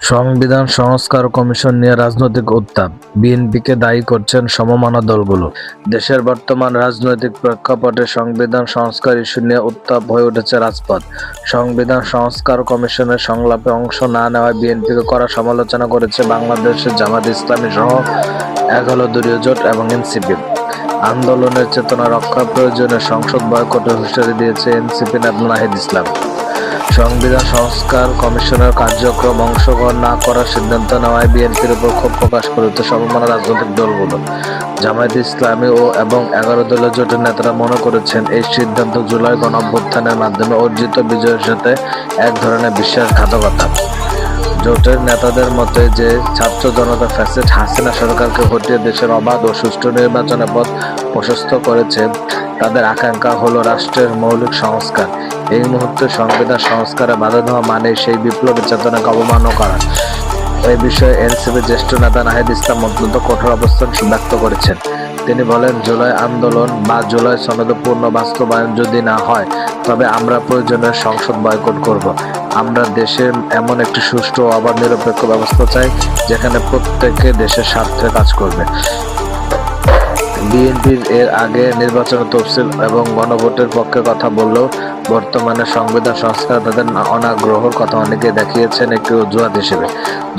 সংবিধান সংস্কার কমিশন নিয়ে রাজনৈতিক উত্তাপ। বিএনপিকে দায়ী করছেন সমমনা দলগুলো। দেশের বর্তমান রাজনৈতিক প্রেক্ষাপটে সংবিধান সংস্কার ইস্যু নিয়ে উত্তাপ হয়ে উঠেছে রাজপথ। সংবিধান সংস্কার কমিশনের সংলাপে অংশ না নেওয়ায় বিএনপিকে করা সমালোচনা করেছে বাংলাদেশের জামাত ইসলামী সহ এগারো দলীয় জোট এবং এনসিপি। আন্দোলনের চেতনা রক্ষা প্রয়োজনে সংসদ বয়কটের হুঁশিয়ারি দিয়েছে এনসিপি নেতা নাহিদ ইসলাম। সংবিধান সংস্কার কমিশনের কার্যক্রম অংশগ্রহণ না করার সিদ্ধান্ত নেওয়ায় বিএনপির উপর ক্ষোভ প্রকাশ করেছে সমমনা রাজনৈতিক দলগুলো। জামায়াত ইসলামী ও এবং এগারো দলের জোটের নেতারা মনে করেছেন এই সিদ্ধান্ত জুলাই গণ গণঅভ্যুত্থানের মাধ্যমে অর্জিত বিজয়ের সাথে এক ধরনের বিশ্বাসঘাতকতা। জোটের নেতাদের মতে যে ছাত্র জনতা ফ্যাসেট হাসিনা সরকারকে হটিয়ে দেশের অবাধ ও সুষ্ঠু নির্বাচনের পথ প্রশস্ত করেছে, তাদের আকাঙ্ক্ষা হলো রাষ্ট্রের মৌলিক সংস্কার। এই মুহূর্তে সংবিধান সংস্কারে বাধা দেওয়া মানে সেই বিপ্লবী চেতনাকে অবমাননা করা। এই বিষয়ে এনসিপি জ্যেষ্ঠ নেতা নাহিদ ইসলাম অত্যন্ত কঠোর অবস্থান ব্যক্ত করেছেন। তিনি বলেন, জুলাই আন্দোলন বা জুলাই সনদে পূর্ণ বাস্তবায়ন যদি না হয়, তবে আমরা প্রয়োজনে সংসদ বয়কট করব। আমরা দেশের এমন একটি সুষ্ঠু ও অবাধ নিরপেক্ষ ব্যবস্থা চাই, যেখানে প্রত্যেকে দেশের স্বার্থে কাজ করবে। বিএনপির এর আগে নির্বাচন তফসিল এবং গণভোটের পক্ষে কথা বললেও বর্তমানে সংবিধান, সংস্কার তাদের অনাগ্রহর কথা অনেকে দেখিয়েছেন একটি অজুহাত হিসেবে।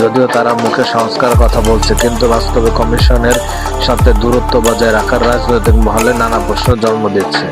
যদিও তারা মুখে সংস্কার কথা বলছে, কিন্তু বাস্তবে কমিশনের সাথে দূরত্ব বজায় রাখার রাজনৈতিক মহলে নানা প্রশ্ন জন্ম দিচ্ছে।